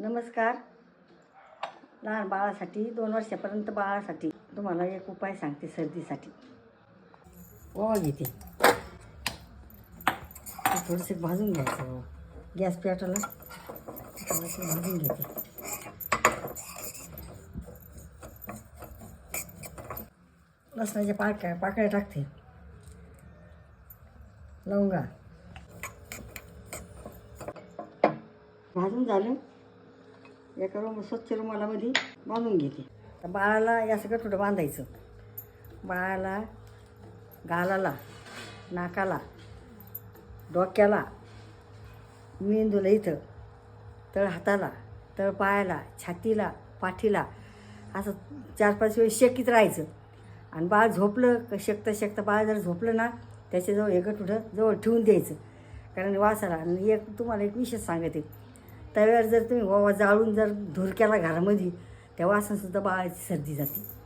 नमस्कार. लहान बाळासाठी दोन वर्षापर्यंत बाळासाठी तुम्हाला एक उपाय सांगते सर्दीसाठी. ओवा घेते. थोडंसं भाजून घ्यायचं. गॅस पेटवला. थोडंसं भाजून घेते. लसणाच्या पाकळ्या पाकळ्या टाकते. लवंगा. भाजून झालं. एका रूम स्वच्छ रुमालामध्ये बांधून घेते. तर बाळाला या सगळं थोडं बांधायचं. बाळाला गालाला नाकाला डोक्याला मेंदूला इथं तळ हाताला तळ पायाला छातीला पाठीला असं चार पाच वेळेस शेकीत राहायचं. आणि बाळ झोपलं क शेकता शेकता बाळ जर झोपलं ना त्याच्याजवळ एक कुठं जवळ ठेवून द्यायचं. कारण वासाला आणि एक तुम्हाला एक विशेष सांगते. तव्यावर जर तुम्ही ओवा जाळून जर धूर केला घरामध्ये त्या सुद्धा बाळाची सर्दी जाते.